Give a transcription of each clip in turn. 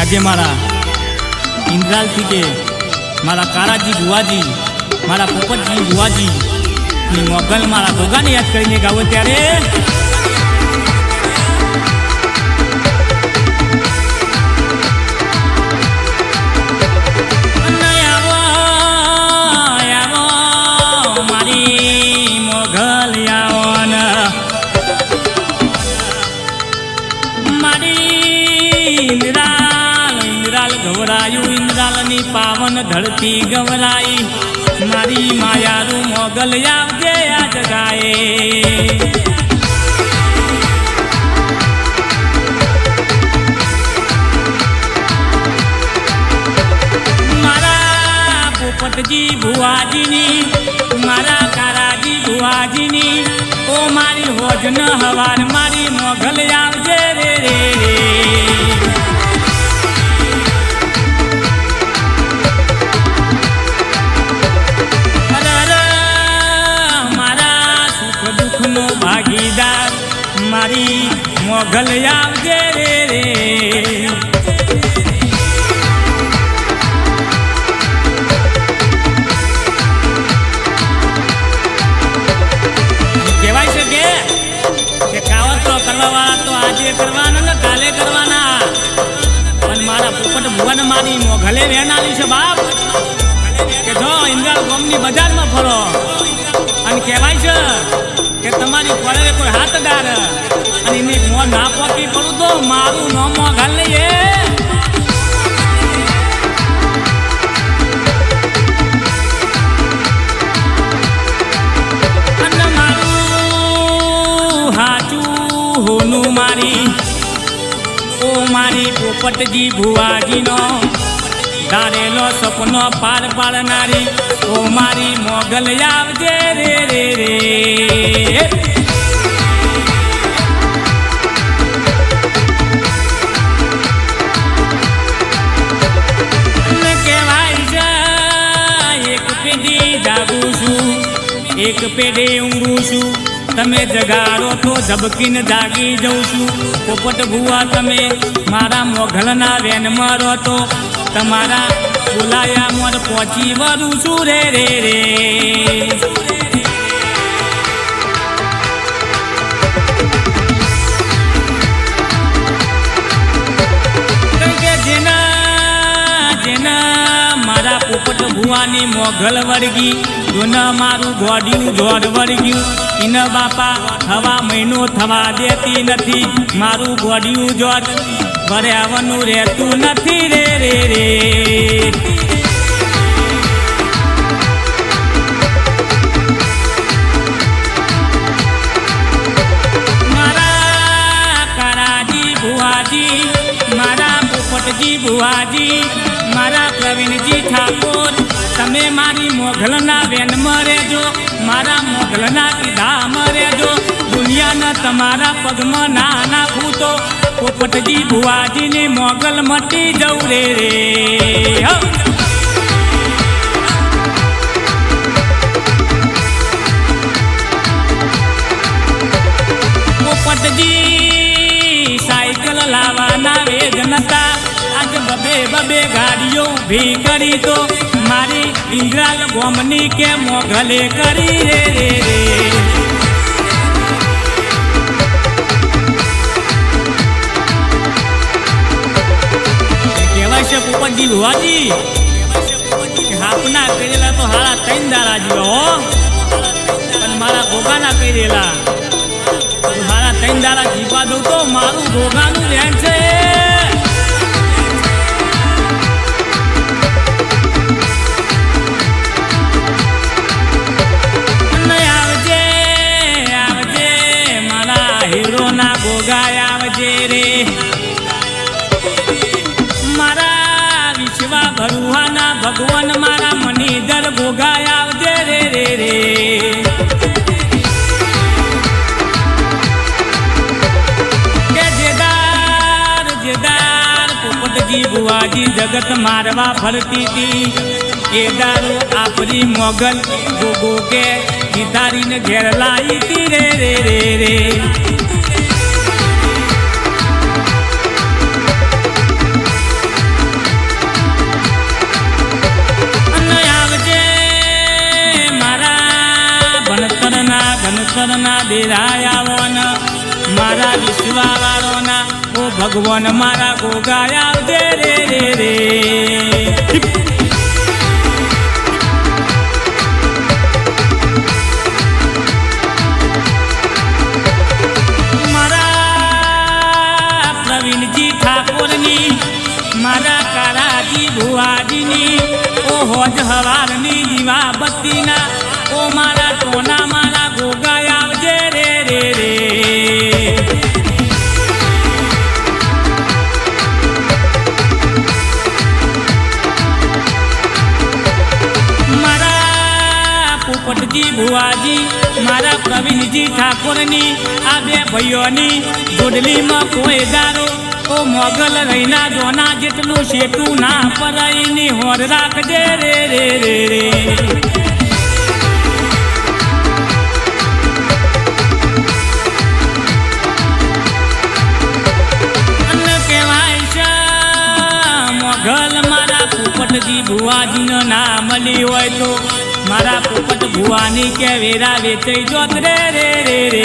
આજે મારા ઇન્દ્રાલથી કે મારા કારાજી બુવાજી મારા પોપટજી બુવાજી ની મોગલ મારા ભોગાને યાદ કરીને ગાવો ત્યારે ગવરાયું ઇન્દ્રાલની પાવન ધરતી ગવરાઈ. મારી માયારું મોગલ આવજે આ જગાએ. પોપટજી ભુવાજીની, મારા કારાજી ભુવાજીની, ઓ મારી હોજન હવાર મારી મોગલ આવજે રે રે રે. ભાગીદાર મારી મોગલ આવજે રે રે. કહેવાય છે કે કે કાવત તો કરવાવાળા તો આજે કરવાના ને કાલે કરવાના. પણ મારા પોપટ ભુવન મારી મોઘલે રહેનારી છે બાપ. કે જો ઇન્દ્રાલ ગોમની બજારમાં ફરો. અને કહેવાય છે તમારી પડે કોઈ હાથ ડાર અને એને મો ના પોકી પડું તો મારું નો મોઘલ નહીં એ અને હોનું મારી, ઓ મારી પોપટજી ભુવાજીનો, ધારેલો સપનો પાર પાડનારી ઓ મારી મોગલ આવજે રે રે રે. એક પેઢી ઊંઘું છું. તમે જગાડો તો ઝબકીને જાગી જઉં છું. પોપટ ભુવા, તમે મારા મોઘલના વેનમાં રહો તો તમારા બોલાયા મોર પહોંચી વરું છું રે રે રે. પોપટ ભુવાની મોગલ વળગી જોના મારું ગોડિયું જોડ વળગ્યું. ઇન બાપા થવા મહિનો થવા દેતી નથી, મારું ગોડિયું ભર્યાવાનું રહેતું નથી રે રે રે. મારા કારાજી ભુવાજી, મારા પોપટજી ભુવાજી, મારા પ્રવીણજી ઠાકોર, તમે મારી મોઘલના વેનમાં રહેજો, મારા મોઘલના કીધા રહેજો. દુનિયાના તમારા પગમાં ના નાખું તો પોપટજી ભુવાજીને મોગલ મટી જવું રે રે. પોપટજી સાયકલ લાવવાના વેદ નતા. આજ બબે બબે ગાડીઓ ઊભી કરી તો મારી ઇન્દ્રાલ ગોમની કે મોગલે કરી રે રે રે. કે હાપના કરેલા તો હારા ત્રણ દાડા જીવા, હો. અને મારા ગોગાના કરેલા મારા ત્રણ દાડા જીવા દઉં તો મારું ભોગાનું રહેણ છે. આવજે, મારા હીરોના ગોગા આવજે રે. વિશ્વા ભરુહાના ભગવાન મારા મનીધર ગોગા આવજે રે રે રે. બુવાજી જગત મારવા ફરતી હતી. એ દારૂ આપરી મોગલ ગોગો કે ઘેર લાવી રે રે રે રે. ડેરાયાવોના મારા વિશ્વાવાળોના, ઓ ભગવાન મારા ગોગાયા દે રે રે રે. મારા પ્રવીણજી ઠાકોરની, મારા કારાજી ભુવાજીની, ઓ હોજ હવારની દીવા બત્તીના ઓ મારા ટોના મારા ગોગાય પોપટજી ભુવાજી, મારા પ્રવીણજી ઠાકોરની, આ બે ભાઈઓની જોડલીમાં કોઈ દારો. ઓ મોગલ રહીના જોના જેટલું શેટું ના પરાઈની હોર રાખજે રે રે રે રે. મારા ભુવાજીનો નામ મળી હોય તો. મારા ભુવાની કે વેરા વેચાઈ જોત રે રે રે રે.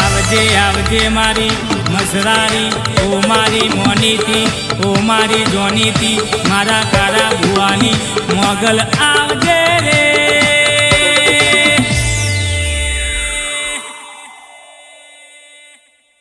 આવજે આવજે મારી મસરારી, ઓ મારી મોનીતી, ઓ મારી જોનીતી, મારા કારા ભુવાની મોગલ આવજે.